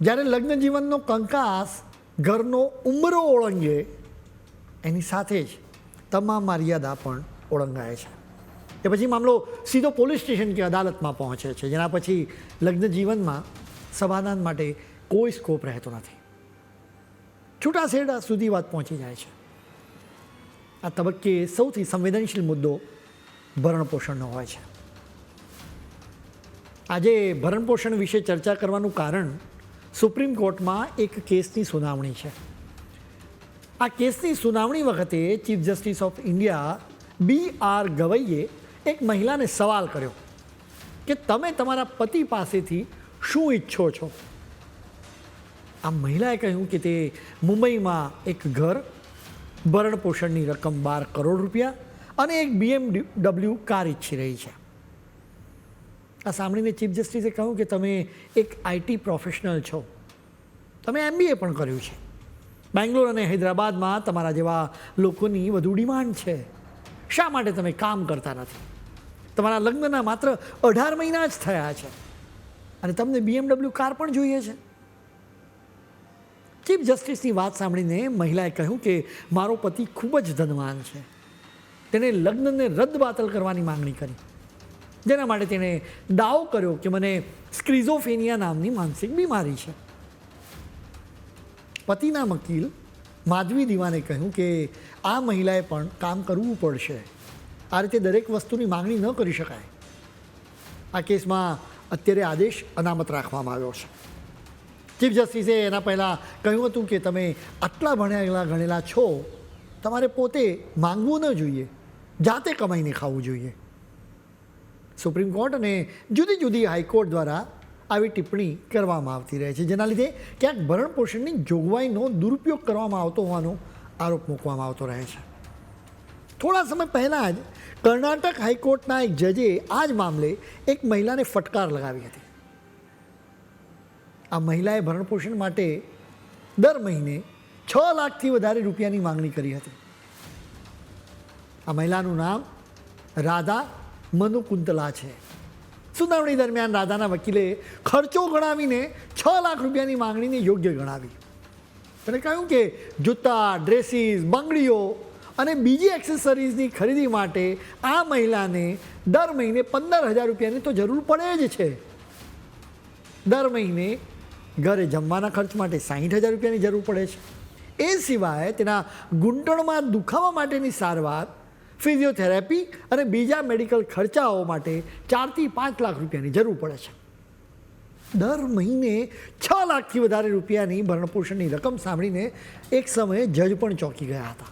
જ્યારે લગ્ન જીવનનો કંકાસ ઘરનો ઉમરો ઓળંગે, એની સાથે જ તમામ મર્યાદા પણ ઓળંગાય છે. એ પછી મામલો સીધો પોલીસ સ્ટેશન કે અદાલતમાં પહોંચે છે, જેના પછી લગ્ન જીવનમાં સમાધાન માટે કોઈ સ્કોપ રહેતો નથી. છૂટાછેડા સુધી વાત પહોંચી જાય છે. આ તબક્કે સૌથી સંવેદનશીલ મુદ્દો ભરણપોષણનો હોય છે. આજે ભરણપોષણ વિશે ચર્ચા કરવાનું કારણ સુપ્રીમ કોર્ટમાં એક કેસની સુનાવણી છે. આ કેસની સુનાવણી વખતે chief justice of India B R ગવઈએ એક મહિલાને સવાલ કર્યો કે તમે તમારા પતિ પાસેથી શું ઈચ્છો છો? આ મહિલાએ કહ્યું કે તે મુંબઈમાં એક ઘર ભરણપોષણની રકમ બાર કરોડ રૂપિયા અને એક બીએમડબલ્યુ કાર ઈચ્છી રહી છે. આ સાંભળીને ચીફ જસ્ટિસે કહ્યું કે તમે એક આઈટી પ્રોફેશનલ છો. તમે એમબીએ પણ કર્યું છે. બેંગ્લોર અને હૈદરાબાદમાં તમારા જેવા લોકોની વધુ ડિમાન્ડ છે. શા માટે તમે કામ કરતા નથી? તમારા લગ્નના માત્ર અઢાર મહિના જ થયા છે. અને તમને બીએમડબલ્યુ કાર પણ જોઈએ છે. ચીફ જસ્ટિસની વાત સાંભળીને મહિલાએ કહ્યું કે મારો પતિ ખૂબ જ ધનવાન છે. તેણે લગ્નને રદ બાતલ કરવાની માંગણી કરી. જેના માટે તેણે દાવો કર્યો કે મને સ્ક્રિઝોફેનિયા નામની માનસિક બીમારી છે. પતિના વકીલ માધવી દીવાને કહ્યું કે આ મહિલાએ પણ કામ કરવું પડશે. આ રીતે દરેક વસ્તુની માંગણી ન કરી શકાય. આ કેસમાં અત્યારે આદેશ અનામત રાખવામાં આવ્યો છે. ચીફ જસ્ટિસે એના પહેલાં કહ્યું હતું કે તમે આટલા ભણેલા ગણેલા છો, તમારે પોતે માંગવું ન જોઈએ. જાતે કમાઈને ખાવું જોઈએ. સુપ્રીમ કોર્ટ અને જુદી જુદી હાઈકોર્ટ દ્વારા આવી ટિપ્પણી કરવામાં આવતી રહે છે, જેના લીધે ક્યાંક ભરણ પોષણની જોગવાઈનો દુરુપયોગ કરવામાં આવતો હોવાનો આરોપ મૂકવામાં આવતો રહે છે. થોડા સમય પહેલાં જ કર્ણાટક હાઈકોર્ટના એક જજે આ જ મામલે એક મહિલાને ફટકાર લગાવી હતી. આ મહિલાએ ભરણપોષણ માટે દર મહિને છ લાખથી વધારે રૂપિયાની માંગણી કરી હતી. આ મહિલાનું નામ રાધા મનુકુંતલા છે. સુનાવણી દરમિયાન રાધાના વકીલે ખર્ચો ગણાવીને છ લાખ રૂપિયાની માંગણીને યોગ્ય ગણાવી. અને કહ્યું કે જૂતા, ડ્રેસીસ, બંગડીઓ અને બીજી એક્સેસરીઝની ખરીદી માટે આ મહિલાને દર મહિને પંદર હજાર રૂપિયાની તો જરૂર પડે જ છે. દર મહિને ઘરે જમવાના ખર્ચ માટે સાહીઠ હજાર રૂપિયાની જરૂર પડે છે. એ સિવાય તેના ઘૂંટણમાં દુખાવા માટેની સારવાર ફિઝિયોથેરાપી અને બીજા મેડિકલ ખર્ચાઓ માટે ચારથી પાંચ લાખ રૂપિયાની જરૂર પડે છે. દર મહિને છ લાખથી વધારે રૂપિયાની ભરણપોષણની રકમ સાંભળીને એક સમયે જજ પણ ચોંકી ગયા હતા.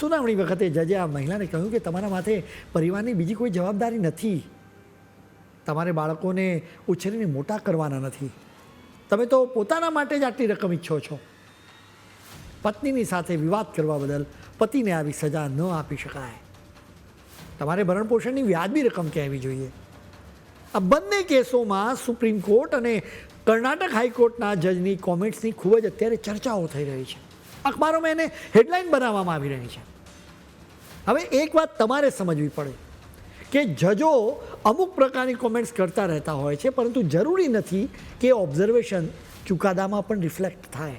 સુનાવણી વખતે જજે આ મહિલાને કહ્યું કે તમારા માથે પરિવારની બીજી કોઈ જવાબદારી નથી. તમારે બાળકોને ઉછેરીને મોટા કરવાના નથી. તમે તો પોતાના માટે જ આટલી રકમ ઈચ્છો છો. પત્નીની સાથે વિવાદ કરવા બદલ પતિને આવી સજા ન આપી શકાય. તમારે ભરણપોષણની વ્યાજબી રકમ કહેવી જોઈએ? આ બંને કેસોમાં સુપ્રીમ કોર્ટ અને કર્ણાટક હાઈકોર્ટના જજની કોમેન્ટ્સની ખૂબ જ અત્યારે ચર્ચાઓ થઈ રહી છે. અખબારોમાં એને હેડલાઇન બનાવવામાં આવી રહી છે. હવે એક વાત તમારે સમજવી પડે કે જજો અમુક પ્રકારની કોમેન્ટ્સ કરતા રહેતા હોય છે, પરંતુ જરૂરી નથી કે ઓબ્ઝર્વેશન ચુકાદામાં પણ રિફ્લેક્ટ થાય.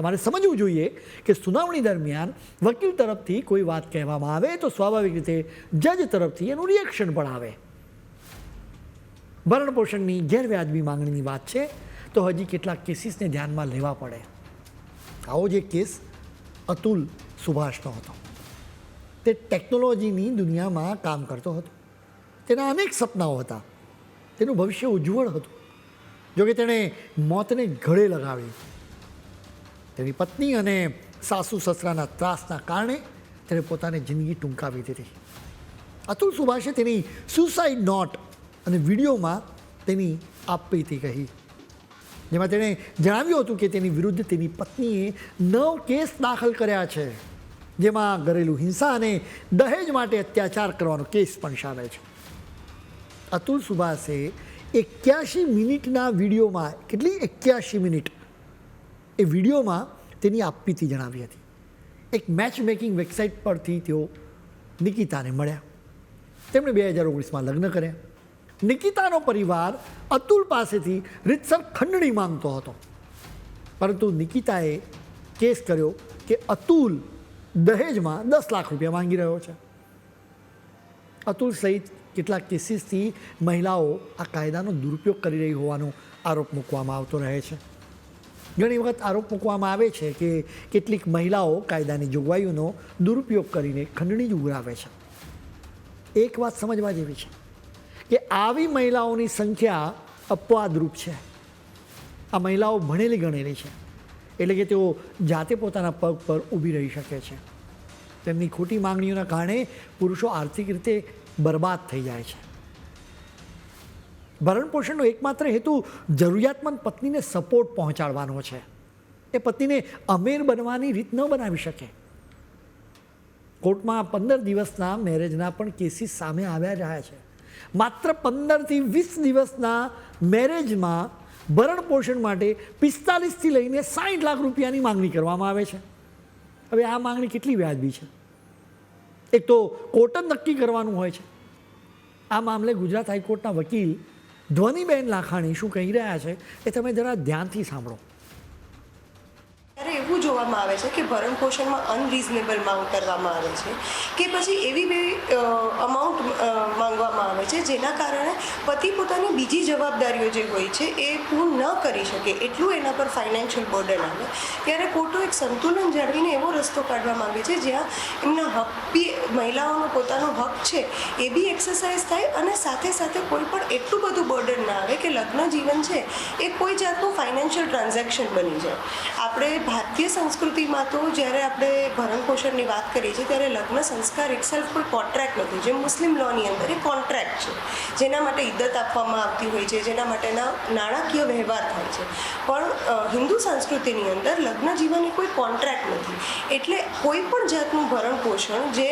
તમારે સમજવું જોઈએ કે સુનાવણી દરમિયાન વકીલ તરફથી કોઈ વાત કહેવામાં આવે તો સ્વાભાવિક રીતે જજ તરફથી એનું રિએક્શન પણ આવે. ભરણપોષણની ગેરવ્યાજબી માંગણીની વાત છે, તો હજી કેટલાક કેસીસને ધ્યાનમાં લેવા પડે. આવો જે કેસ અતુલ સુભાષનો હતો. તે ટેકનોલોજીની દુનિયામાં કામ કરતો હતો. તેના અનેક સપનાઓ હતા. તેનું ભવિષ્ય ઉજ્જવળ હતું. જોકે તેણે મોતને ગળે લગાવી. તેની પત્ની અને સાસુ સસરાના ત્રાસના કારણે તેણે પોતાની જિંદગી ટૂંકાવી દીધી. અતુલ સુભાષે તેની સુસાઇડ નોટ અને વિડીયોમાં તેની આપવીતી કહી. જેમાં તેણે જણાવ્યું હતું કે તેની વિરુદ્ધ તેની પત્નીએ નવ કેસ દાખલ કર્યા છે, જેમાં ઘરેલું હિંસા અને દહેજ માટે અત્યાચાર કરવાનો કેસ પણ સામે છે. અતુલ સુભાષે એક્યાસી મિનિટના વિડીયોમાં, કેટલી એક્યાસી મિનિટ? એ વિડીયોમાં તેની આપવીતી જણાવી હતી. એક મેચ મેકિંગ વેબસાઇટ પરથી તેઓ નિકિતાને મળ્યા. તેમણે બે હજાર ઓગણીસમાં લગ્ન કર્યા. નિકિતાનો પરિવાર અતુલ પાસેથી રીતસર ખંડણી માંગતો હતો. પરંતુ નિકિતાએ કેસ કર્યો કે અતુલ દહેજમાં દસ લાખ રૂપિયા માંગી રહ્યો છે. અતુલ સહિત કેટલાક કેસીસથી મહિલાઓ આ કાયદાનો દુરુપયોગ કરી રહી હોવાનો આરોપ મૂકવામાં આવતો રહે છે. ઘણી વખત આરોપ મૂકવામાં આવે છે કે કેટલીક મહિલાઓ કાયદાની જોગવાઈઓનો દુરુપયોગ કરીને ખંડણી જ ઉઘરાવે છે. એક વાત સમજવા જેવી છે કે આવી મહિલાઓની સંખ્યા અપવાદરૂપ છે. આ મહિલાઓ ભણેલી ગણેલી છે. એટલે કે તેઓ જાતે પોતાના પગ પર ઊભી રહી શકે છે. તેમની ખોટી માંગણીઓના કારણે પુરુષો આર્થિક રીતે બરબાદ થઈ જાય છે. ભરણપોષણનો એકમાત્ર હેતુ જરૂરિયાતમંદ પત્નીને સપોર્ટ પહોંચાડવાનો છે. એ પત્નીને અમેર બનવાની રીત ન બનાવી શકે. કોર્ટમાં પંદર દિવસના મેરેજના પણ કેસીસ સામે આવ્યા રહ્યા છે. માત્ર પંદરથી વીસ દિવસના મેરેજમાં ભરણપોષણ માટે પિસ્તાલીસથી લઈને સાઠ લાખ રૂપિયાની માંગણી કરવામાં આવે છે. હવે આ માંગણી કેટલી વ્યાજબી છે? એક તો કોર્ટ જ નક્કી કરવાનું હોય છે. આ મામલે ગુજરાત હાઈકોર્ટના વકીલ ધ્વનિબેન લાખાણી શું કહી રહ્યા છે એ તમે જરા ધ્યાનથી સાંભળો. ત્યારે જોવામાં આવે છે કે ભરણ પોષણમાં અનરિઝનેબલ માંગ કરવામાં આવે છે કે પછી એવી બે અમાઉન્ટ માંગવામાં આવે છે જેના કારણે પતિ પોતાની બીજી જવાબદારીઓ જે હોય છે એ પૂર્ણ ન કરી શકે એટલું એના પર ફાઇનાન્શિયલ બર્ડન આવે. ત્યારે કોર્ટો એક સંતુલન જાળવીને એવો રસ્તો કાઢવા માંગે છે જ્યાં એમના હક બી, મહિલાઓનો પોતાનો હક છે એ બી એક્સરસાઇઝ થાય અને સાથે સાથે કોઈ પણ એટલું બધું બર્ડન ના આવે કે લગ્ન જીવન છે એ કોઈ જાતનું ફાઇનાન્શિયલ ટ્રાન્ઝેક્શન બની જાય. આપણે ભારતીય સંસ્કૃતિમાં તો જ્યારે આપણે ભરણ પોષણની વાત કરીએ છીએ, ત્યારે લગ્ન સંસ્કાર ઇટસેલ્ફ કોઈ કોન્ટ્રાક્ટ નથી. જેમ મુસ્લિમ લોની અંદર એ કોન્ટ્રાક્ટ છે. જેના માટે ઇદ્દત આપવામાં આવતી હોય છે, જેના માટેના નાણાકીય વ્યવહાર થાય છે. પણ હિન્દુ સંસ્કૃતિની અંદર લગ્ન જીવન એ કોઈ કોન્ટ્રાક્ટ નથી. એટલે કોઈ પણ જાતનું ભરણ પોષણ જે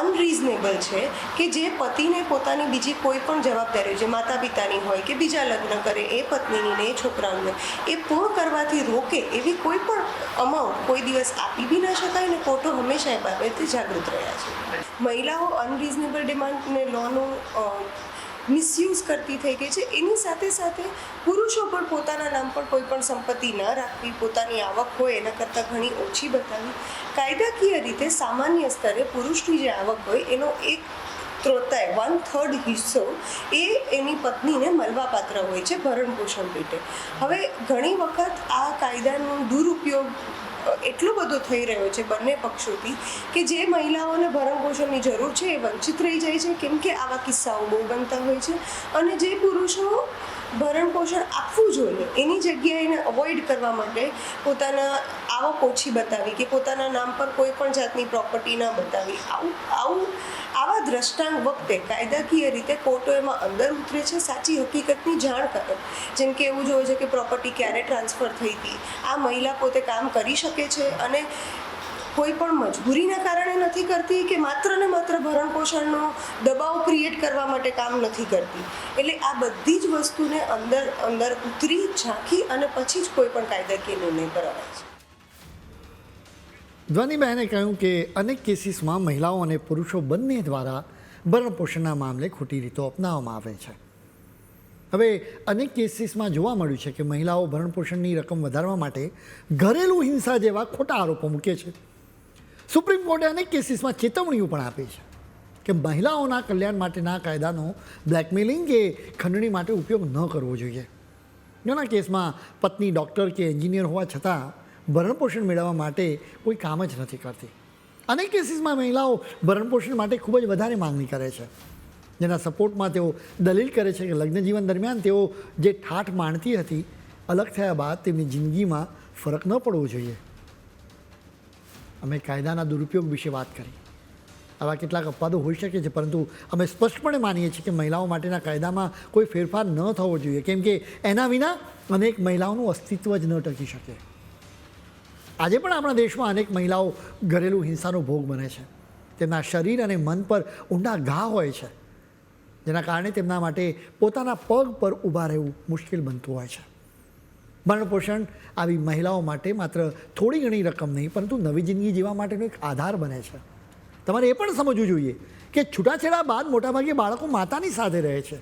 અનરિઝનેબલ છે, કે જે પતિને પોતાની બીજી કોઈ પણ જવાબદારી જે માતા પિતાની હોય, કે બીજા લગ્ન કરે, એ પત્નીની ને એ છોકરાઓને એ પૂર્ણ કરવાથી રોકે એવી કોઈ પણ અમાઉન્ટ કોઈ દિવસ આપી બી ના શકાય ને કોર્ટો હંમેશા એ બાબતે જાગૃત રહ્યા છે. મહિલાઓ અનરિઝનેબલ ડિમાન્ડને લોનો મિસયુઝ કરતી થઈ ગઈ છે. એની સાથે સાથે પુરુષો પણ પોતાના નામ પર કોઈ પણ સંપત્તિ ન રાખવી, પોતાની આવક હોય એના કરતાં ઘણી ઓછી બતાવી. કાયદાકીય રીતે સામાન્ય સ્તરે પુરુષની જે આવક હોય એનો એક ત્રોતાય વન થર્ડ હિસ્સો એ એની પત્નીને મળવાપાત્ર હોય છે ભરણ પોષણ પેટે. હવે ઘણી વખત આ કાયદાનો દુરુપયોગ એટલો બધો થઈ રહ્યો છે બંને પક્ષોથી કે જે મહિલાઓને ભરણપોષણની જરૂર છે એ વંચિત રહી જાય છે, કેમ કે આવા કિસ્સાઓ બહુ બનતા હોય છે અને જે પુરુષો ભરણ પોષણ આપવું જોઈએ. એની જગ્યાએ એને અવોઇડ કરવા માટે પોતાના આવક ઓછી બતાવી કે પોતાના નામ પર કોઈ પણ જાતની પ્રોપર્ટી ન બતાવી. આવું આવું, આવા દ્રષ્ટાંત વખતે કાયદાકીય રીતે કોર્ટો એમાં અંદર ઉતરે છે, સાચી હકીકતની જાણ કરે જેમ કે એવું જોવે છે કે પ્રોપર્ટી ક્યારે ટ્રાન્સફર થઈ હતી. આ મહિલા પોતે કામ કરી શકે છે અને કોઈ પણ મજબૂરીના કારણે નથી કરતી કે માત્ર ને માત્ર ભરણ પોષણનો દબાવ ક્રિએટ કરવા માટે કામ નથી કરતી? એટલે આ બધી જ વસ્તુને અંદર અંદર ઉતરી ઝાંખી અને પછી જ કોઈ પણ કાયદાકીય નિર્ણય પર આવે છે. ધ્વનિબહેને કહ્યું કે અનેક કેસીસમાં મહિલાઓ અને પુરુષો બંને દ્વારા ભરણપોષણના મામલે ખોટી રીતો અપનાવવામાં આવે છે. હવે અનેક કેસીસમાં જોવા મળ્યું છે કે મહિલાઓ ભરણપોષણની રકમ વધારવા માટે ઘરેલું હિંસા જેવા ખોટા આરોપો મૂકે છે. સુપ્રીમ કોર્ટે અનેક કેસીસમાં ચેતવણીઓ પણ આપી છે કે મહિલાઓના કલ્યાણ માટેના કાયદાનો બ્લેકમેલિંગ કે ખંડણી માટે ઉપયોગ ન કરવો જોઈએ. ઘણા કેસમાં પત્ની ડૉક્ટર કે એન્જિનિયર હોવા છતાં ભરણપોષણ મેળવવા માટે કોઈ કામ જ નથી કરતી. અનેક કેસીસમાં મહિલાઓ ભરણપોષણ માટે ખૂબ જ વધારે માંગણી કરે છે. જેના સપોર્ટમાં તેઓ દલીલ કરે છે કે લગ્ન જીવન દરમિયાન તેઓ જે ઠાઠ માણતી હતી, અલગ થયા બાદ તેમની જિંદગીમાં ફરક ન પડવો જોઈએ. અમે કાયદાના દુરુપયોગ વિશે વાત કરી. આવા કેટલાક અપવાદો હોઈ શકે છે, પરંતુ અમે સ્પષ્ટપણે માનીએ છીએ કે મહિલાઓ માટેના કાયદામાં કોઈ ફેરફાર ન થવો જોઈએ, કેમ કે એના વિના અનેક મહિલાઓનું અસ્તિત્વ જ ન ટકી શકે. આજે પણ આપણા દેશમાં અનેક મહિલાઓ ઘરેલું હિંસાનો ભોગ બને છે. તેમના શરીર અને મન પર ઊંડા ઘા હોય છે, જેના કારણે તેમના માટે પોતાના પગ પર ઊભા રહેવું મુશ્કેલ બનતું હોય છે. ભરણપોષણ આવી મહિલાઓ માટે માત્ર થોડી ઘણી રકમ નહીં, પરંતુ નવી જિંદગી જીવવા માટેનો એક આધાર બને છે. તમારે એ પણ સમજવું જોઈએ કે છૂટાછેડા બાદ મોટાભાગે બાળકો માતાની સાથે રહે છે.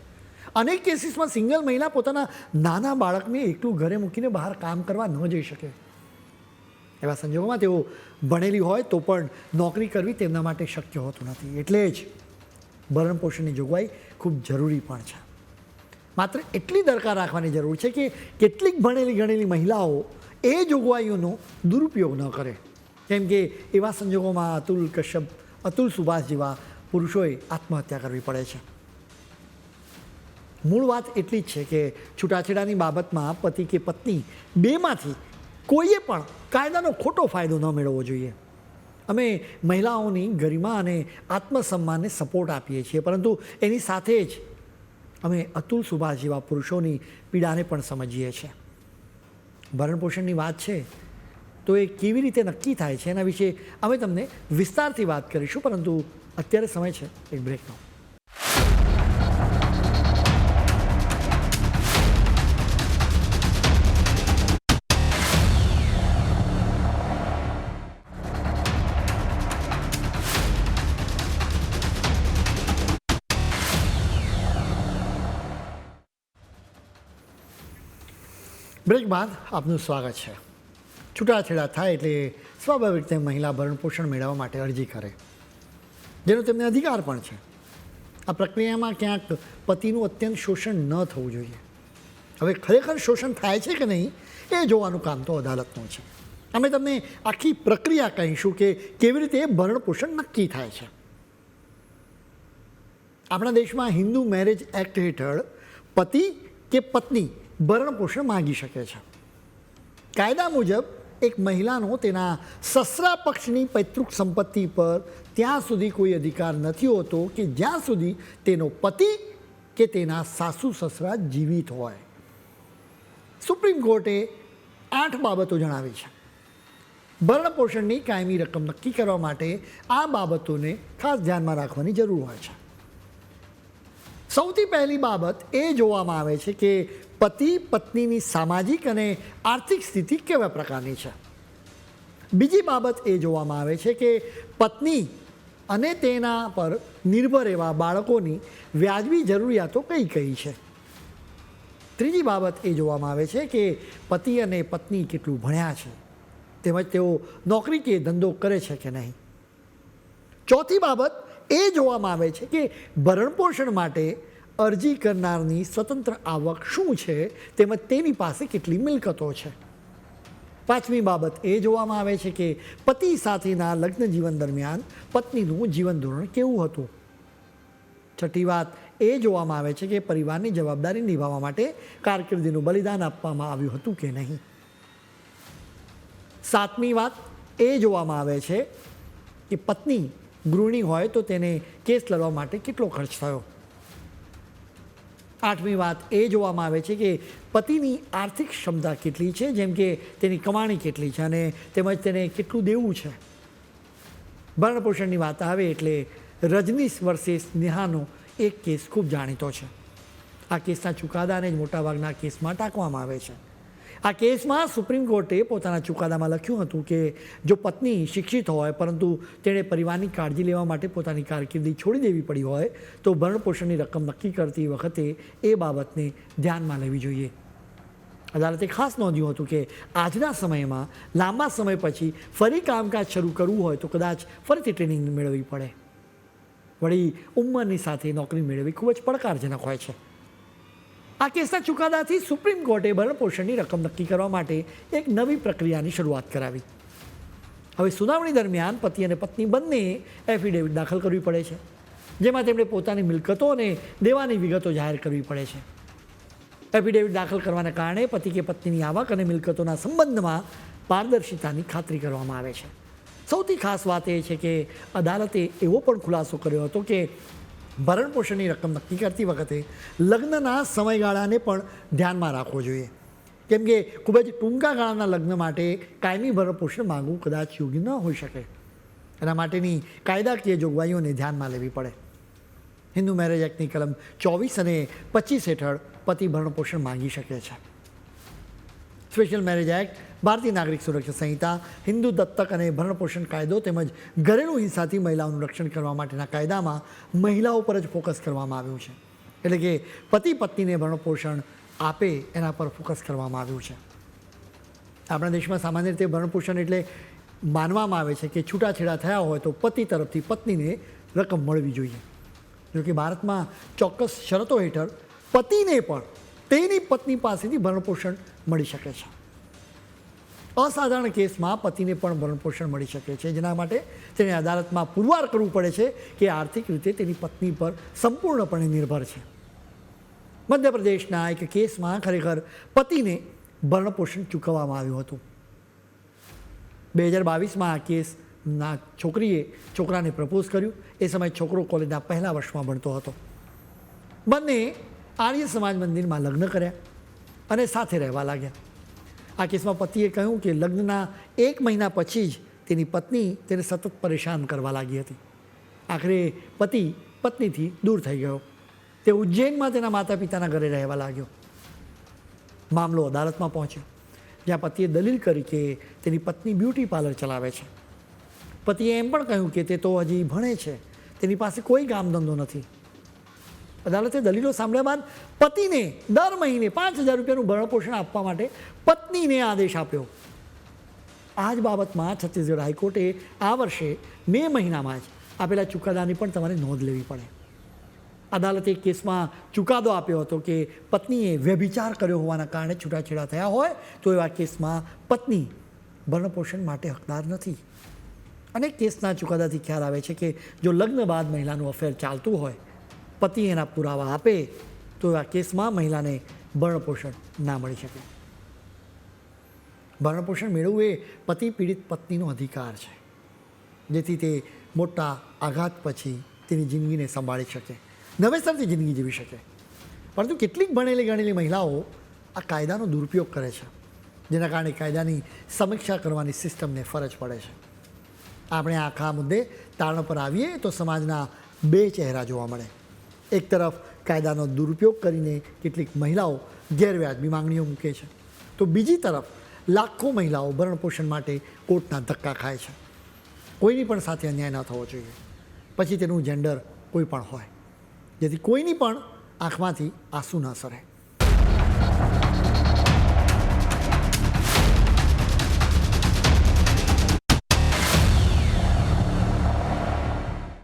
અનેક કેસીસમાં સિંગલ મહિલા પોતાના નાના બાળકને એકલું ઘરે મૂકીને બહાર કામ કરવા ન જઈ શકે. એવા સંજોગોમાં તેઓ ભણેલી હોય તો પણ નોકરી કરવી તેમના માટે શક્ય હોતું નથી. એટલે જ ભરણપોષણની જોગવાઈ ખૂબ જરૂરી પણ છે. માત્ર એટલી દરકાર રાખવાની જરૂર છે કે કેટલીક ભણેલી ગણેલી મહિલાઓ એ જોગવાઈઓનો દુરુપયોગ ન કરે. કેમ કે એવા સંજોગોમાં અતુલ કશ્યપ, અતુલ સુભાષ જેવા પુરુષોએ આત્મહત્યા કરવી પડે છે. મૂળ વાત એટલી જ છે કે છૂટાછેડાની બાબતમાં પતિ કે પત્ની બેમાંથી કોઈએ પણ કાયદાનો ખોટો ફાયદો ન મેળવવો જોઈએ. અમે મહિલાઓની ગરિમા અને આત્મસન્માનને સપોર્ટ આપીએ છીએ, પરંતુ એની સાથે જ અમે અતુલ સુભાષ જેવા પુરુષોની પીડાને પણ સમજીએ છીએ. ભરણપોષણની વાત છે, તો એ કેવી રીતે નક્કી થાય છે એના વિશે અમે તમને વિસ્તારથી વાત કરીશું, પરંતુ અત્યારે સમય છે, એક બ્રેકનો બ્રેક બાદ આપનું સ્વાગત છે. છૂટાછેડા થાય એટલે સ્વાભાવિક રીતે મહિલા ભરણપોષણ મેળવવા માટે અરજી કરે. જેનો તેમને અધિકાર પણ છે. આ પ્રક્રિયામાં ક્યાંક પતિનું અત્યંત શોષણ ન થવું જોઈએ. હવે ખરેખર શોષણ થાય છે કે નહીં, એ જોવાનું કામ તો અદાલતનું છે. અમે તમને આખી પ્રક્રિયા કહીશું કે કેવી રીતે ભરણપોષણ નક્કી થાય છે. આપણા દેશમાં હિન્દુ મેરેજ એક્ટ હેઠળ પતિ કે પત્ની ભરણપોષણ માંગી શકે છે. કાયદા મુજબ એક મહિલાનો તેના સસરા પક્ષની પૈતૃક સંપત્તિ પર ત્યાં સુધી કોઈ અધિકાર નથી હોતો કે જ્યાં સુધી તેનો પતિ કે તેના સાસુ સસરા જીવિત હોય. સુપ્રીમ કોર્ટે આઠ બાબતો જણાવી છે. ભરણપોષણની કાયમી રકમ નક્કી કરવા માટે આ બાબતોને ખાસ ધ્યાનમાં રાખવાની જરૂર હોય છે. સૌથી પહેલી બાબત એ જોવામાં આવે છે કે પતિ, પત્નીની સામાજિક અને આર્થિક સ્થિતિ કેવા પ્રકારની છે? બીજી બાબત એ જોવામાં આવે છે કે પત્ની અને તેના પર નિર્ભર એવા બાળકોની વ્યાજબી જરૂરિયાતો કઈ કઈ છે? ત્રીજી બાબત એ જોવામાં આવે છે કે પતિ અને પત્ની કેટલું ભણ્યા છે? તેમજ તેઓ નોકરી કે ધંધો કરે છે કે નહીં? ચોથી બાબત એ જોવામાં આવે છે કે ભરણપોષણ માટે અરજી કરનારની સ્વતંત્ર આવક શું છે? તેમજ તેની પાસે કેટલી મિલકતો છે? પાંચમી બાબત એ જોવામાં આવે છે કે પતિ સાથેના લગ્ન જીવન દરમિયાન પત્નીનું જીવન ધોરણ કેવું હતું? છઠ્ઠી વાત એ જોવામાં આવે છે કે પરિવારની જવાબદારી નિભાવવા માટે કારકિર્દીનું બલિદાન આપવામાં આવ્યું હતું કે નહીં? સાતમી વાત એ જોવામાં આવે છે કે પત્ની ગૃહિણી હોય તો તેને કેસ લડવા માટે કેટલો ખર્ચ થયો? આઠમી વાત એ જોવામાં આવે છે કે પતિની આર્થિક ક્ષમતા કેટલી છે, જેમ કે તેની કમાણી કેટલી છે અને તેમજ તેને કેટલું દેવું છે. ભરણપોષણની વાત આવે એટલે રજનીશ વર્સેસ નેહાનો એક કેસ ખૂબ જાણીતો છે. આ કેસના ચુકાદાને જ મોટાભાગના કેસમાં ટાંકવામાં આવે છે. આ કેસમાં સુપ્રીમ કોર્ટે પોતાના ચુકાદામાં લખ્યું હતું કે જો પત્ની શિક્ષિત હોય, પરંતુ તેણે પરિવારની કાળજી લેવા માટે પોતાની કારકિર્દી છોડી દેવી પડી હોય, તો ભરણપોષણની રકમ નક્કી કરતી વખતે એ બાબતને ધ્યાનમાં લેવી જોઈએ. અદાલતે ખાસ નોંધ્યું હતું કે આજના સમયમાં લાંબા સમય પછી ફરી કામકાજ શરૂ કરવું હોય, તો કદાચ ફરીથી ટ્રેનિંગ મેળવવી પડે. વળી ઉંમરની સાથે નોકરી મેળવવી ખૂબ જ પડકારજનક હોય છે. આ કેસના ચુકાદાથી સુપ્રીમ કોર્ટે ભરણપોષણની રકમ નક્કી કરવા માટે એક નવી પ્રક્રિયાની શરૂઆત કરાવી. હવે સુનાવણી દરમિયાન પતિ અને પત્ની બંને એફિડેવિટ દાખલ કરવી પડે છે, જેમાં તેમણે પોતાની મિલકતો અને દેવાની વિગતો જાહેર કરવી પડે છે. એફિડેવિટ દાખલ કરવાના કારણે પતિ કે પત્નીની આવક અને મિલકતોના સંબંધમાં પારદર્શિતાની ખાતરી કરવામાં આવે છે. સૌથી ખાસ વાત એ છે કે અદાલતે એવો પણ ખુલાસો કર્યો હતો કે ભરણ પોષણની રકમ નક્કી કરતી વખતે લગ્નના સમયગાળાને પણ ધ્યાનમાં રાખવો જોઈએ. કેમ કે ખૂબ જ ટૂંકા ગાળાના લગ્ન માટે કાયમી ભરણ પોષણ માંગવું કદાચ યોગ્ય ન હોઈ શકે. એના માટેની કાયદાકીય જોગવાઈઓને ધ્યાનમાં લેવી પડે. હિન્દુ મેરેજ એક્ટની કલમ ચોવીસ અને પચીસ હેઠળ પતિ ભરણ પોષણ માંગી શકે છે. સ્પેશિયલ મેરેજ એક્ટ ભારતીય નાગરિક સુરક્ષા સંહિતા, હિન્દુ દત્તક અને ભરણપોષણ કાયદો તેમજ ઘરેલું હિંસાથી મહિલાઓનું રક્ષણ કરવા માટેના કાયદામાં મહિલાઓ પર જ ફોકસ કરવામાં આવ્યું છે. એટલે કે પતિ પત્નીને ભરણપોષણ આપે એના પર ફોકસ કરવામાં આવ્યું છે. આપણા દેશમાં સામાન્ય રીતે ભરણપોષણ એટલે માનવામાં આવે છે કે છૂટાછેડા થયા હોય તો પતિ તરફથી પત્નીને રકમ મળવી જોઈએ. જો કે ભારતમાં ચોક્કસ શરતો હેઠળ પતિને પણ તેની પત્ની પાસેથી ભરણપોષણ મળી શકે છે. અસાધારણ કેસમાં પતિને પણ ભરણપોષણ મળી શકે છે. જેના માટે તેણે અદાલતમાં પુરવાર કરવું પડે છે કે આર્થિક રીતે તેની પત્ની પર સંપૂર્ણપણે નિર્ભર છે. મધ્યપ્રદેશના એક કેસમાં ખરેખર પતિને ભરણપોષણ ચૂકવવામાં આવ્યું હતું. બે હજાર બાવીસમાં આ કેસના છોકરીએ છોકરાને પ્રપોઝ કર્યું. એ સમયે છોકરો કોલેજના પહેલા વર્ષમાં ભણતો હતો. બંને આર્ય સમાજ મંદિરમાં લગ્ન કર્યા અને સાથે રહેવા લાગ્યા. આ કેસમાં પતિએ કહ્યું કે લગ્નના એક મહિના પછી જ તેની પત્ની તેને સતત પરેશાન કરવા લાગી હતી. આખરે પતિ પત્નીથી દૂર થઈ ગયો. તે ઉજ્જૈનમાં તેના માતા પિતાના ઘરે રહેવા લાગ્યો. મામલો અદાલતમાં પહોંચ્યો, જ્યાં પતિએ દલીલ કરી કે તેની પત્ની બ્યુટી પાર્લર ચલાવે છે. પતિએ એમ પણ કહ્યું કે તે તો હજી ભણે છે. તેની પાસે કોઈ કામ ધંધો નથી. અદાલતે દલીલો સાંભળ્યા બાદ પતિને દર મહિને પાંચ હજાર રૂપિયાનું ભરણપોષણ આપવા માટે પત્નીને આદેશ આપ્યો. આ જ બાબતમાં છત્તીસગઢ હાઈકોર્ટે આ વર્ષે મે મહિનામાં જ આપેલા ચુકાદાની પણ તમારે નોંધ લેવી પડે. અદાલતે કેસમાં ચુકાદો આપ્યો હતો કે પત્નીએ વ્યભિચાર કર્યો હોવાના કારણે છૂટાછેડા થયા હોય તો એવા કેસમાં પત્ની ભરણપોષણ માટે હકદાર નથી. અને કેસના ચુકાદાથી ખ્યાલ આવે છે કે જો લગ્ન બાદ મહિલાનું અફેર ચાલતું હોય પતિ એના પુરાવા આપે, તો એવા કેસમાં મહિલાને ભરણપોષણ ના મળી શકે. ભરણપોષણ મેળવવું એ પતિ પીડિત પત્નીનો અધિકાર છે, જેથી તે મોટા આઘાત પછી તેની જિંદગીને સંભાળી શકે, નવેસરથી જિંદગી જીવી શકે. પરંતુ કેટલીક ભણેલી ગણેલી મહિલાઓ આ કાયદાનો દુરુપયોગ કરે છે, જેના કારણે કાયદાની સમીક્ષા કરવાની સિસ્ટમને ફરજ પડે છે. આપણે આખા મુદ્દે તારણ પર આવીએ તો સમાજના બે ચહેરા જોવા મળે. એક તરફ કાયદાનો દુરુપયોગ કરીને કેટલીક મહિલાઓ ગેરવ્યાજબી માંગણીઓ મૂકે છે. તો બીજી તરફ લાખો મહિલાઓ ભરણપોષણ માટે કોર્ટના ધક્કા ખાય છે. કોઈની પણ સાથે અન્યાય ન થવો જોઈએ. પછી તેનું જેન્ડર કોઈ પણ હોય. જેથી કોઈની પણ આંખમાંથી આંસુ ન સરે.